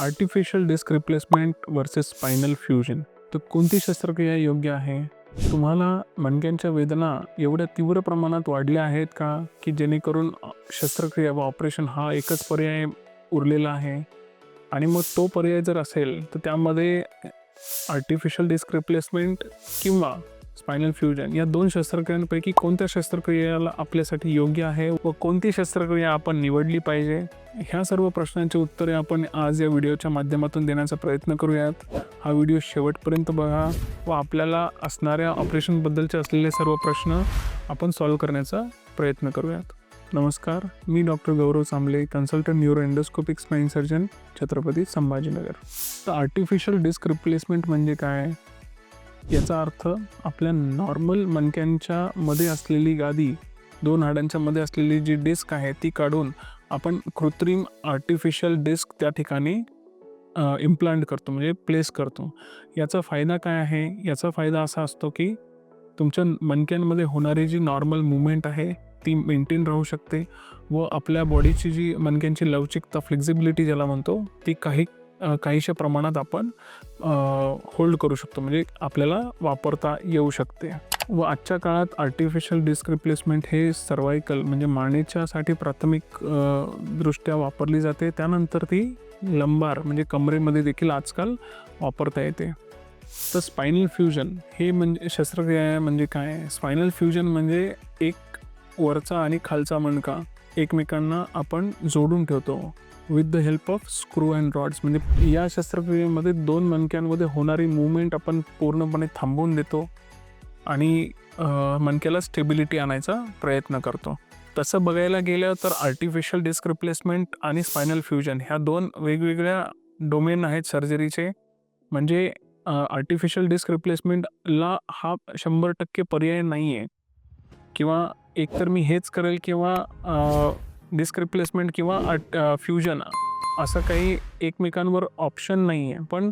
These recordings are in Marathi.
Artificial disc replacement versus spinal fusion तर कोणती शस्त्रक्रिया योग्य आहे? तुम्हाला मणक्यांच्या वेदना एवढ्या तीव्र प्रमाणात वाढल्या आहेत का? की जेणेकरून शस्त्रक्रिया व ऑपरेशन हा एकच पर्याय उरलेला आहे? आणि मग तो पर्याय जर असेल तर त्यामध्ये आर्टिफिशियल डिस्क रिप्लेसमेंट किंवा स्पायनल फ्युजन या दोन शस्त्रक्रियांपैकी कोणत्या शस्त्रक्रियेला आपल्यासाठी योग्य आहे व कोणती शस्त्रक्रिया आपण निवडली पाहिजे? ह्या सर्व प्रश्नांची उत्तरे आपण आज या व्हिडिओच्या माध्यमातून देण्याचा प्रयत्न करूयात. हा व्हिडिओ शेवटपर्यंत बघा व आपल्याला असणाऱ्या ऑपरेशनबद्दलचे असलेले सर्व प्रश्न आपण सॉल्व्ह करण्याचा प्रयत्न करूयात. नमस्कार मी doctor Gaurav Chamble consultant neuro endoscopic spine surgeon Chhatrapati Sambhajinagar. तर आर्टिफिशियल डिस्क रिप्लेसमेंट म्हणजे काय? याचा अर्थ आपल्या नॉर्मल मणक्यांच्या मध्ये असलेली गादी दोन हाडांच्या मध्ये असलेली जी डिस्क आहे ती काढून आपण कृत्रिम आर्टिफिशियल डिस्क त्या ठिकाणी इम्प्लांट करतो म्हणजे प्लेस करतो. याचा फायदा काय आहे? याचा फायदा असा असतो की तुमच्या मणक्यांमध्ये होणारी जी नॉर्मल मुवमेंट आहे ती मेंटेन राहू शकते व आपल्या बॉडीची जी मणक्यांची लवचिकता फ्लेक्झिबिलिटी ज्याला म्हणतो ती काही काहीशा प्रमाणात आपण होल्ड करू शकतो. म्हणजे आपल्याला वापरता येऊ शकते. व आजच्या काळात आर्टिफिशियल डिस्क रिप्लेसमेंट हे सर्वायकल म्हणजे मानेच्यासाठी प्राथमिक दृष्ट्या वापरली जाते. त्यानंतर ती लंबार म्हणजे कमरेमध्ये देखील आजकाल वापरता येते. तर स्पायनल फ्युजन हे म्हणजे शस्त्रक्रिया म्हणजे काय? स्पायनल फ्युजन म्हणजे एक वरचा आणि खालचा मणका. एकमेकांना आपण जोडून ठेवतो. With the help of screw and rods म्हणजे या शस्त्रक्रियेमध्ये दोन मणक्यांमध्ये होणारी मुवमेंट आपण पूर्णपणे थांबवून देतो. आणि मणक्याला स्टेबिलिटी आणायचा प्रयत्न करतो. तसं बघायला गेलं तर आर्टिफिशियल डिस्क रिप्लेसमेंट आणि स्पायनल फ्युजन ह्या दोन वेगवेगळ्या डोमेन आहेत सर्जरीचे म्हणजे आर्टिफिशियल डिस्क रिप्लेसमेंटला हा शंभर टक्के पर्याय नाही आहे किंवा एकतर मी हेच करेल किंवा डिस्क रिप्लेसमेंट किंवा फ्युजन असं काही एकमेकांवर ऑप्शन नाही आहे पण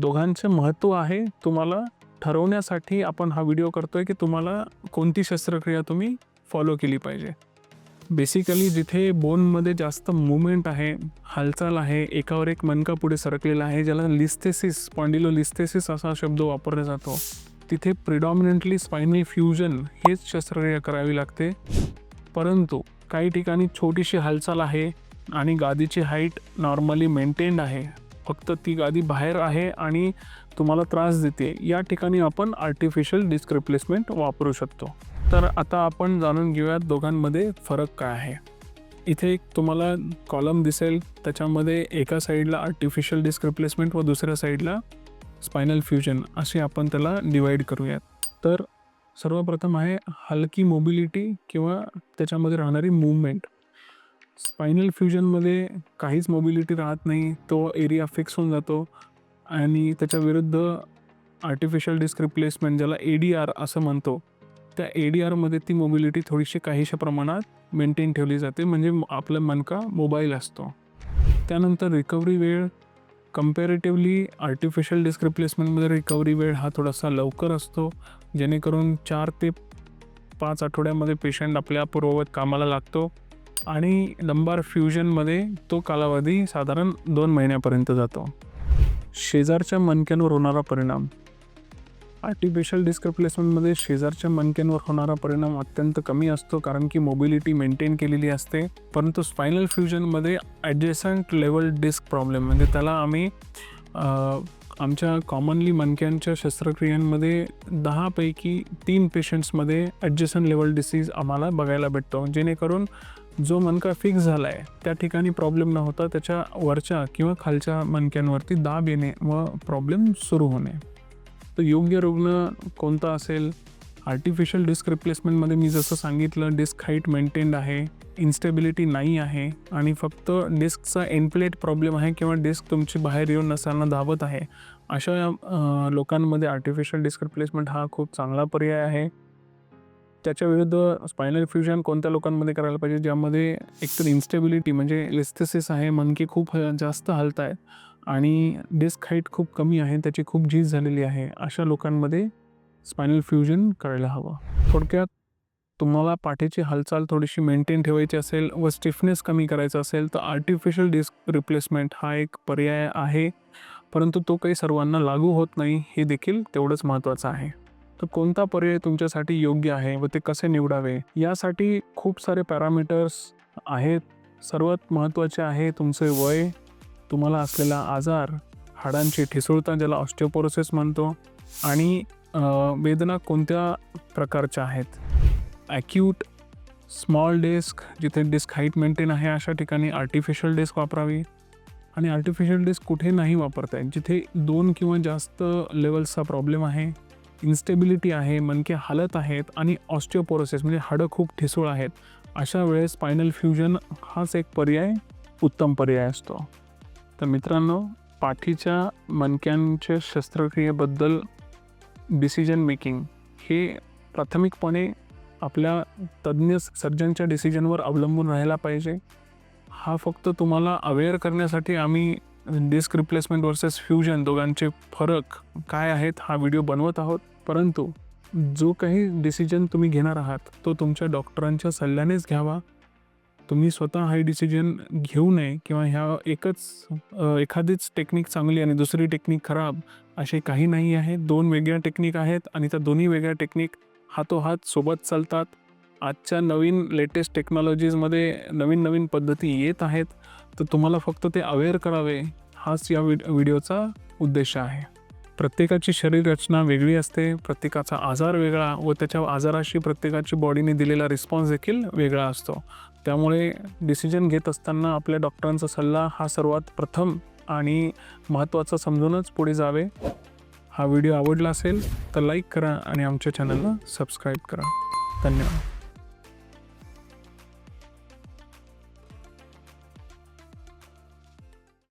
दोघांचे महत्त्व आहे तुम्हाला ठरवण्यासाठी आपण हा व्हिडिओ करतोय की तुम्हाला कोणती शस्त्रक्रिया तुम्ही फॉलो केली पाहिजे. बेसिकली जिथे बोनमध्ये जास्त मुवमेंट आहे हालचाल आहे एकावर एक मनका पुढे सरकलेला आहे ज्याला लिस्थेसिस पॉन्डिलो लिस्थेसिस असा शब्द वापरला जातो. तिथे प्रिडॉमिनंटली स्पायनल फ्युजन हेच शस्त्रक्रिया करावी लागते. परंतु काही ठिकाणी छोटीशी हालचाल आहे आणि गादीची हाईट नॉर्मली मेंटेन्ड आहे. फक्त ती गादी बाहेर आहे आणि तुम्हाला त्रास देते. या ठिकाणी आपण आर्टिफिशियल डिस्क रिप्लेसमेंट वापरू शकतो. तर आता आपण जाणून घेऊयात दोघांमध्ये फरक काय आहे. इथे एक तुम्हाला कॉलम दिसेल. त्याच्यामध्ये एका साईडला आर्टिफिशियल डिस्क रिप्लेसमेंट व दुसऱ्या साईडला स्पायनल फ्युजन असे आपण त्याला डिवाईड करूयात. तर सर्वप्रथम आहे हलकी मोबिलिटी किंवा त्याच्यामध्ये राहणारी मूवमेंट स्पायनल फ्युजनमध्ये काहीच मोबिलिटी राहत नाही तो एरिया फिक्स होऊन जातो आणि त्याच्या विरुद्ध आर्टिफिशियल डिस्क रिप्लेसमेंट ज्याला ए डी आर असं म्हणतो त्या ए डी आरमध्ये ती मोबिलिटी थोडीशी काहीशा प्रमाणात मेंटेन ठेवली जाते म्हणजे आपला मनका मोबाईल असतो. त्यानंतर रिकव्हरी वेळ कम्पॅरेटिव्हली आर्टिफिशियल डिस्क रिप्लेसमेंटमध्ये रिकव्हरी वेळ हा थोडासा लवकर असतो. जेणेकरून चार ते पाच आठवड्यामध्ये पेशंट आपल्या पूर्ववत कामाला लागतो. आणि लंबार फ्युजनमध्ये तो कालावधी साधारण दोन महिन्यापर्यंत जातो. शेजारच्या मणक्यांवर होणारा परिणाम. आर्टिफिशियल डिस्क रिप्लेसमेंटमध्ये शेजारच्या मणक्यांवर होणारा परिणाम अत्यंत कमी असतो कारण की मोबिलिटी मेंटेन केलेली असते. परंतु स्पायनल फ्युजनमध्ये ॲडजेसंट लेवल डिस्क प्रॉब्लेम म्हणजे त्याला आम्ही आमच्या कॉमनली मणक्यांच्या शस्त्रक्रियांमध्ये दहापैकी तीन पेशंट्समध्ये ॲडजेसन लेवल डिसीज आम्हाला बघायला भेटतो. जेणेकरून जो मणका फिक्स झाला आहे त्या ठिकाणी प्रॉब्लेम न होता त्याच्या वरच्या किंवा खालच्या मणक्यांवरती दाब येणे व प्रॉब्लेम सुरू होणे. तर योग्य रुग्ण कोणता असेल? आर्टिफिशियल डिस्क रिप्लेसमेंटमध्ये मी जसं सांगितलं डिस्क हाईट मेंटेन्ड आहे इन्स्टेबिलिटी नाही आहे आणि फक्त डिस्कचा एनप्लेट प्रॉब्लेम आहे किंवा डिस्क तुमची बाहेर येऊन नसताना धावत आहे. अशा लोकांमध्ये आर्टिफिशियल डिस्क रिप्लेसमेंट हा खूप चांगला पर्याय आहे. त्याच्या विरुद्ध स्पायनल फ्युजन कोणत्या लोकांमध्ये करायला पाहिजे? ज्यामध्ये एकतर इन्स्टेबिलिटी म्हणजे लिस्थेसिस आहे मनकी खूप जास्त हलत आहेत आणि डिस्क हाईट खूप कमी आहे त्याची खूप झीज झालेली आहे अशा लोकांमध्ये स्पायनल फ्युजन करायला हवं. थोडक्यात तुम्हाला पाठीची हालचाल थोडीशी मेंटेन ठेवायची असेल व स्टिफनेस कमी करायचा असेल तर आर्टिफिशियल डिस्क रिप्लेसमेंट हा एक पर्याय आहे. परंतु तो काही सर्वांना लागू होत नाही हे देखील तेवढंच महत्त्वाचं आहे. तर कोणता पर्याय तुमच्यासाठी योग्य आहे व ते कसे निवडावे? यासाठी खूप सारे पॅरामीटर्स आहेत. सर्वात महत्त्वाचे आहे तुमचे वय तुम्हाला असलेला आजार हाडांची ठिसूळता ज्याला ऑस्टिओपोरोसिस म्हणतो आणि वेदना कोणत्या प्रकारच्या आहेत? ॲक्यूट स्मॉल डिस्क जिथे डिस्क हाईट मेंटेन आहे अशा ठिकाणी आर्टिफिशियल डिस्क वापरावी. आणि आर्टिफिशियल डिस्क कुठे नाही वापरता येत जिथे दोन किंवा जास्त लेवल्सचा प्रॉब्लेम आहे इन्स्टेबिलिटी आहे मनके हालत आहेत आणि ऑस्टिओपोरोसिस म्हणजे हाडं खूप ठिसूळ आहेत अशा वेळेस स्पायनल फ्युजन हाच एक पर्याय उत्तम पर्याय असतो. तर मित्रांनो पाठीच्या मणक्यांच्या शस्त्रक्रियेबद्दल डिसिजन मेकिंग हे प्राथमिकपणे आपल्या तज्ज्ञ सर्जनच्या डिसिजनवर अवलंबून राहायला पाहिजे. हा फक्त तुम्हाला अवेअर करण्यासाठी आम्ही डिस्क रिप्लेसमेंट वर्सेस फ्युजन दोघांचे फरक काय आहेत हा व्हिडिओ बनवत आहोत. परंतु जो काही डिसिजन तुम्ही घेणार आहात तो तुमच्या डॉक्टरांच्या सल्ल्यानेच घ्यावा. तुम्ही स्वतः हाय डिसिजन घेऊ नये किंवा ह्या एकच एखादीच टेक्निक चांगली आणि दुसरी टेक्निक खराब असे काही नाही आहे. दोन वेगळ्या टेक्निक आहेत आणि त्या दोन्ही वेगळ्या टेक्निक हातोहात सोबत चालतात. आजच्या नवीन लेटेस्ट टेक्नॉलॉजीजमध्ये नवीन नवीन पद्धती येत आहेत. तर तुम्हाला फक्त ते अवेअर करावे. हाच या व्हिडिओचा उद्देश आहे. प्रत्येकाची शरीर रचना वेगळी असते प्रत्येकाचा आजार वेगळा व त्याच्या आजाराशी प्रत्येकाची बॉडीने दिलेला रिस्पॉन्स देखील वेगळा असतो. त्यामुळे डिसिजन घेत असताना आपल्या डॉक्टरांचा सल्ला हा सर्वात प्रथम आणि महत्त्वाचा समजूनच पुढे जावे. हा व्हिडिओ आवडला असेल तर लाईक करा आणि आमच्या चॅनलला सबस्क्राईब करा. धन्यवाद.